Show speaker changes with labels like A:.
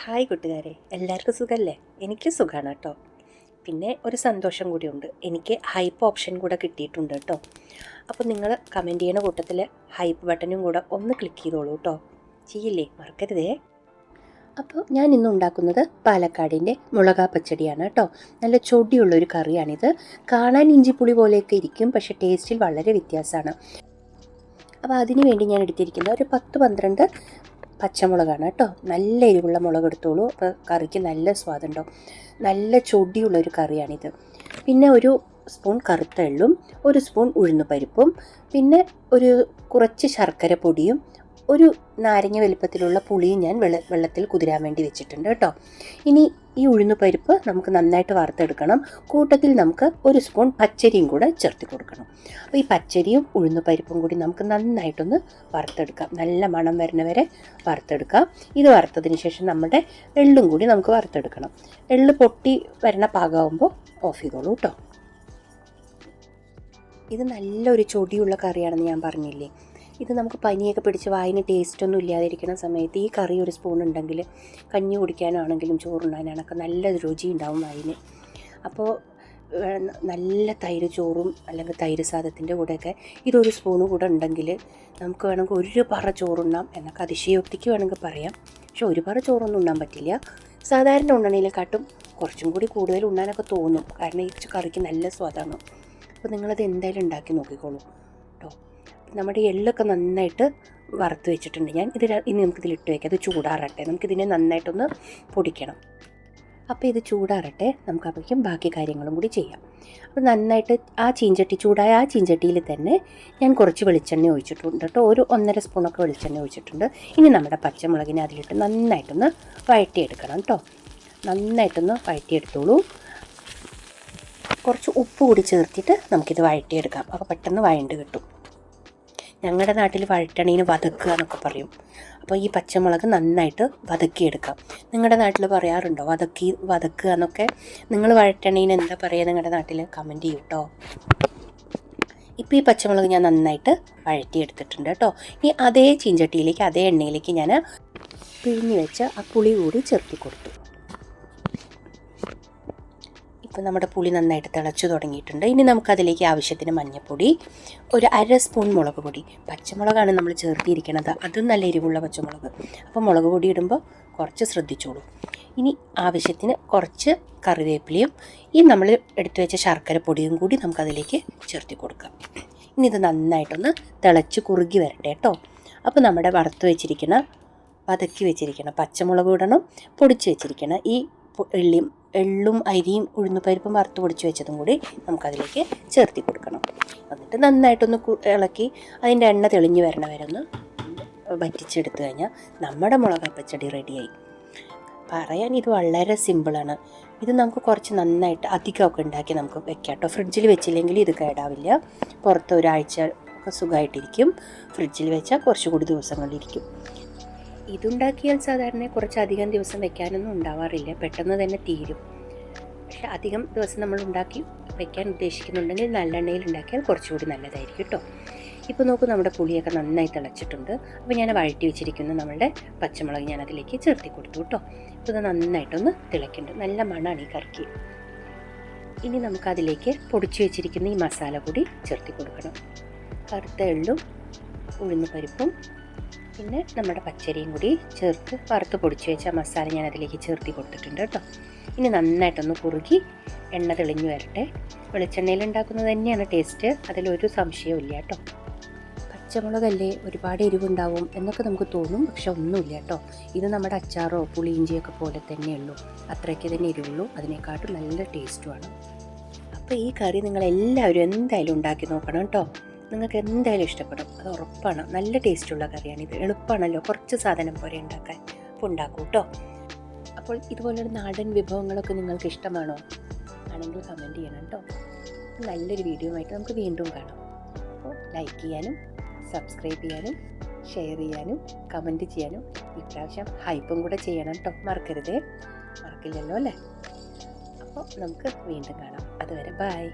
A: Hi കൂട്ടുകാരെ എല്ലാവർക്കും സുഖമല്ലേ എനിക്ക് സുഖമാണ് കേട്ടോ. പിന്നെ ഒരു സന്തോഷം കൂടിയുണ്ട് എനിക്ക് ഹൈപ്പ് ഓപ്ഷൻ കൂടെ കിട്ടിയിട്ടുണ്ട് കേട്ടോ. അപ്പോൾ നിങ്ങൾ കമന്റ് ചെയ്യണ കൂട്ടത്തിൽ ഹൈപ്പ് ബട്ടണും കൂടെ ഒന്ന് ക്ലിക്ക് ചെയ്തോളൂ കേട്ടോ. ചെയ്യില്ലേ? മറക്കരുതേ. അപ്പോൾ ഞാൻ ഇന്ന് ഉണ്ടാക്കുന്നത് പാലക്കാടിന്റെ മുളകാ പച്ചടിയാണ് കേട്ടോ. നല്ല ചൊടിയുള്ളൊരു കറിയാണിത്. കാണാൻ ഇഞ്ചിപ്പുളി പോലെയൊക്കെ ഇരിക്കും പക്ഷേ ടേസ്റ്റിൽ വളരെ വ്യത്യാസമാണ്. അപ്പോൾ അതിന് വേണ്ടി ഞാൻ എടുത്തിരിക്കുന്നത് ഒരു പത്ത് പന്ത്രണ്ട് പച്ചമുളകാണ് കേട്ടോ. നല്ല എരിവുള്ള മുളക് എടുത്തോളൂ അപ്പോൾ കറിക്ക് നല്ല സ്വാദുണ്ടാവും നല്ല ചൊടിയുള്ളൊരു കറിയാണിത്. പിന്നെ ഒരു സ്പൂൺ കറുത്ത എള്ളും ഒരു സ്പൂൺ ഉഴുന്ന് പരിപ്പും പിന്നെ ഒരു കുറച്ച് ശർക്കര പൊടിയും ഒരു നാരങ്ങ വലിപ്പത്തിലുള്ള പുളി ഞാൻ വെള്ള വെള്ളത്തിൽ കുതിരാൻ വേണ്ടി വെച്ചിട്ടുണ്ട് കേട്ടോ. ഇനി ഈ ഉഴുന്ന് പരിപ്പ് നമുക്ക് നന്നായിട്ട് വറുത്തെടുക്കണം. കൂട്ടത്തിൽ നമുക്ക് ഒരു സ്പൂൺ പച്ചരിയും കൂടെ ചേർത്ത് കൊടുക്കണം. അപ്പോൾ ഈ പച്ചരിയും ഉഴുന്ന് പരിപ്പും കൂടി നമുക്ക് നന്നായിട്ടൊന്ന് വറുത്തെടുക്കാം. നല്ല മണം വരുന്ന വരെ വറുത്തെടുക്കാം. ഇത് വറുത്തതിന് ശേഷം നമ്മുടെ എള്ളും കൂടി നമുക്ക് വറുത്തെടുക്കണം. എള്ള് പൊട്ടി വരണ പാകമാകുമ്പോൾ ഓഫ് ചെയ്തോളൂ കേട്ടോ. ഇത് നല്ലൊരു ചൊടിയുള്ള കറിയാണെന്ന് ഞാൻ പറഞ്ഞില്ലേ? ഇത് നമുക്ക് പനിയൊക്കെ പിടിച്ച് വായിന് ടേസ്റ്റ് ഒന്നും ഇല്ലാതിരിക്കുന്ന സമയത്ത് ഈ കറി ഒരു സ്പൂൺ ഉണ്ടെങ്കിൽ കഞ്ഞി കുടിക്കാനാണെങ്കിലും ചോറുണ്ണാനാണൊക്കെ നല്ല രുചി ഉണ്ടാവും വായിന്. അപ്പോൾ നല്ല തൈര് ചോറും അല്ലെങ്കിൽ തൈര് സാധത്തിന്റെ കൂടെയൊക്കെ ഇതൊരു സ്പൂണ് കൂടെ ഉണ്ടെങ്കിൽ നമുക്ക് വേണമെങ്കിൽ ഒരു പറ ചോറുണ്ണാം എന്നൊക്കെ അതിശയോക്തിക്ക് വേണമെങ്കിൽ പറയാം. പക്ഷെ ഒരു പറ ചോറൊന്നും ഉണ്ണാൻ പറ്റില്ല. സാധാരണ ഉണ്ണണേനെക്കാട്ടും കുറച്ചും കൂടി കൂടുതൽ ഉണ്ണാനൊക്കെ തോന്നും. കാരണം ഈ കറിക്ക് നല്ല സ്വാദാണ്. അപ്പോൾ നിങ്ങളത് എന്തായാലും ഉണ്ടാക്കി നോക്കിക്കോളൂ കേട്ടോ. നമ്മുടെ എള്ളൊക്കെ നന്നായിട്ട് വറുത്ത് വെച്ചിട്ടുണ്ട് ഞാൻ. ഇത് ഇനി നമുക്കിതിൽ ഇട്ട് വയ്ക്കാം അത് ചൂടാറട്ടെ. നമുക്കിതിനെ നന്നായിട്ടൊന്ന് പൊടിക്കണം. അപ്പോൾ ഇത് ചൂടാറട്ടെ. നമുക്ക് അപ്പോഴേക്കും ബാക്കി കാര്യങ്ങളും കൂടി ചെയ്യാം. അപ്പോൾ നന്നായിട്ട് ആ ചീഞ്ചട്ടി ചൂടായ ആ ചീഞ്ചട്ടിയിൽ തന്നെ ഞാൻ കുറച്ച് വെളിച്ചെണ്ണ ഒഴിച്ചിട്ടുണ്ട് കേട്ടോ. ഒരു ഒന്നര സ്പൂണൊക്കെ വെളിച്ചെണ്ണ ഒഴിച്ചിട്ടുണ്ട്. ഇനി നമ്മുടെ പച്ചമുളകിനെ അതിലിട്ട് നന്നായിട്ടൊന്ന് വഴറ്റിയെടുക്കണം കേട്ടോ. നന്നായിട്ടൊന്ന് വഴറ്റിയെടുത്തോളൂ. കുറച്ച് ഉപ്പ് കൂടി ചേർത്തിട്ട് നമുക്കിത് വഴറ്റിയെടുക്കാം. അപ്പോൾ പെട്ടെന്ന് വഴണ്ട് കിട്ടും. ഞങ്ങളുടെ നാട്ടിൽ വഴറ്റണീന് വതക്കുക എന്നൊക്കെ പറയും. അപ്പോൾ ഈ പച്ചമുളക് നന്നായിട്ട് വതക്കിയെടുക്കാം. നിങ്ങളുടെ നാട്ടിൽ പറയാറുണ്ടോ? വതക്കി വതക്കുക എന്നൊക്കെ? നിങ്ങൾ വഴറ്റണീന് എന്താ പറയുക നിങ്ങളുടെ നാട്ടിൽ കമന്റ് ചെയ്യൂ കേട്ടോ ഇപ്പോൾ ഈ പച്ചമുളക് ഞാൻ നന്നായിട്ട് വഴറ്റിയെടുത്തിട്ടുണ്ട് കേട്ടോ. ഇനി അതേ ചീഞ്ചട്ടിയിലേക്ക് അതേ എണ്ണയിലേക്ക് ഞാൻ പിഴിഞ്ഞ് വെച്ച് ആ പുളി കൂടി ചേർത്തി കൊടുത്തു. ഇപ്പോൾ നമ്മുടെ പുളി നന്നായിട്ട് തിളച്ചു തുടങ്ങിയിട്ടുണ്ട്. ഇനി നമുക്കതിലേക്ക് ആവശ്യത്തിന് മഞ്ഞൾപ്പൊടി ഒരു അര സ്പൂൺ മുളക് പൊടി. പച്ചമുളകാണ് നമ്മൾ ചേർത്തിയിരിക്കുന്നത് അതും നല്ല എരിവുള്ള പച്ചമുളക്. അപ്പോൾ മുളക് പൊടി ഇടുമ്പോൾ കുറച്ച് ശ്രദ്ധിച്ചോളൂ. ഇനി ആവശ്യത്തിന് കുറച്ച് കറിവേപ്പിലയും ഈ നമ്മൾ എടുത്തു വെച്ച ശർക്കര പൊടിയും കൂടി നമുക്കതിലേക്ക് ചേർത്തി കൊടുക്കാം. ഇനി ഇത് നന്നായിട്ടൊന്ന് തിളച്ച് കുറുകി വരട്ടെ കേട്ടോ അപ്പോൾ നമ്മുടെ വറുത്ത് വെച്ചിരിക്കുന്ന വതക്കി വെച്ചിരിക്കണം പച്ചമുളക് ഇടണം പൊടിച്ച് വെച്ചിരിക്കണം ഈ എള്ളിയും എള്ളും അരിയും ഉഴുന്നുപരിപ്പും വറുത്ത് പൊടിച്ച് വെച്ചതും കൂടി നമുക്കതിലേക്ക് ചേർത്തി കൊടുക്കണം. എന്നിട്ട് നന്നായിട്ടൊന്ന് ഇളക്കി അതിന്റെ എണ്ണ തെളിഞ്ഞു വരണ വരെ ഒന്ന് വറ്റിച്ചെടുത്തു കഴിഞ്ഞാൽ നമ്മുടെ മുളകപ്പച്ചടി റെഡിയായി. പറയാൻ ഇത് വളരെ സിമ്പിളാണ്. ഇത് നമുക്ക് കുറച്ച് നന്നായിട്ട് അധികമൊക്കെ ഉണ്ടാക്കി നമുക്ക് വെക്കാം കേട്ടോ ഫ്രിഡ്ജിൽ വെച്ചില്ലെങ്കിൽ ഇത് കേടാവില്ല. പുറത്ത് ഒരാഴ്ച ഒക്കെ സുഖമായിട്ടിരിക്കും. ഫ്രിഡ്ജിൽ വെച്ചാൽ കുറച്ചുകൂടി ദിവസങ്ങളിലിരിക്കും. ഇതുണ്ടാക്കിയാൽ സാധാരണ കുറച്ചധികം ദിവസം വെക്കാനൊന്നും ഉണ്ടാവാറില്ല. പെട്ടെന്ന് തന്നെ തീരും. പക്ഷെ അധികം ദിവസം നമ്മൾ ഉണ്ടാക്കി വെക്കാൻ ഉദ്ദേശിക്കുന്നുണ്ടെങ്കിൽ നല്ലെണ്ണയിൽ ഉണ്ടാക്കിയാൽ കുറച്ചുകൂടി നല്ലതായിരിക്കും കേട്ടോ. ഇപ്പോൾ നോക്കൂ നമ്മുടെ പുളിയൊക്കെ നന്നായി തിളച്ചിട്ടുണ്ട്. അപ്പോൾ ഞാൻ വഴറ്റി വെച്ചിരിക്കുന്ന നമ്മളുടെ പച്ചമുളക് ഞാൻ അതിലേക്ക് ചേർത്തി കൊടുത്തു കേട്ടോ. അപ്പോൾ ഇത് നന്നായിട്ടൊന്ന് തിളയ്ക്കുന്നുണ്ട് നല്ല മണമാണ് ഈ കറിക്ക്. ഇനി നമുക്കതിലേക്ക് പൊടിച്ചു വെച്ചിരിക്കുന്ന ഈ മസാല കൂടി ചേർത്തി കൊടുക്കണം. കറുത്ത എള്ളും ഉഴുന്ന് പരിപ്പും പിന്നെ നമ്മുടെ പച്ചരിയും കൂടി ചേർത്ത് വറുത്ത് പൊടിച്ച് വെച്ച മസാല ഞാൻ അതിലേക്ക് ചേർത്തി കൊടുത്തിട്ടുണ്ട് കേട്ടോ. ഇനി നന്നായിട്ടൊന്ന് കുറുകി എണ്ണ തെളിഞ്ഞു വരട്ടെ. വെളിച്ചെണ്ണയിൽ ഉണ്ടാക്കുന്നത് തന്നെയാണ് ടേസ്റ്റ് അതിലൊരു സംശയവും ഇല്ല കേട്ടോ. പച്ചമുളകല്ലേ ഒരുപാട് എരിവുണ്ടാവും എന്നൊക്കെ നമുക്ക് തോന്നും പക്ഷെ ഒന്നുമില്ല കേട്ടോ. ഇത് നമ്മുടെ അച്ചാറോ പുളിയിഞ്ചിയൊക്കെ പോലെ തന്നെയുള്ളൂ അത്രയ്ക്ക് തന്നെ എരിവുള്ളൂ. അതിനെക്കാട്ടും നല്ല ടേസ്റ്റുമാണ് അപ്പോൾ ഈ കറി നിങ്ങൾ എല്ലാവരും എന്തായാലും ഉണ്ടാക്കി നോക്കണം കേട്ടോ. നിങ്ങൾക്ക് എന്തായാലും ഇഷ്ടപ്പെടും. അത് ഉറപ്പാണ്. നല്ല ടേസ്റ്റുള്ള കറിയാണ് ഇത്. എളുപ്പമാണല്ലോ കുറച്ച് സാധനം പോലെ ഉണ്ടാക്കാൻ. അപ്പോൾ ഉണ്ടാക്കൂ കേട്ടോ അപ്പോൾ ഇതുപോലൊരു നാടൻ വിഭവങ്ങളൊക്കെ നിങ്ങൾക്ക് ഇഷ്ടമാണോ? ആണെങ്കിൽ കമന്റ് ചെയ്യണം കേട്ടോ നല്ലൊരു വീഡിയോ ആയിട്ട് നമുക്ക് വീണ്ടും കാണാം. അപ്പോൾ ലൈക്ക് ചെയ്യാനും സബ്സ്ക്രൈബ് ചെയ്യാനും ഷെയർ ചെയ്യാനും കമന്റ് ചെയ്യാനും ഇപ്രാവശ്യം ഹൈപ്പും കൂടെ ചെയ്യണം കേട്ടോ മറക്കരുതേ. മറക്കില്ലല്ലോ അല്ലേ? അപ്പോൾ നമുക്ക് വീണ്ടും കാണാം. അതുവരെ ബൈ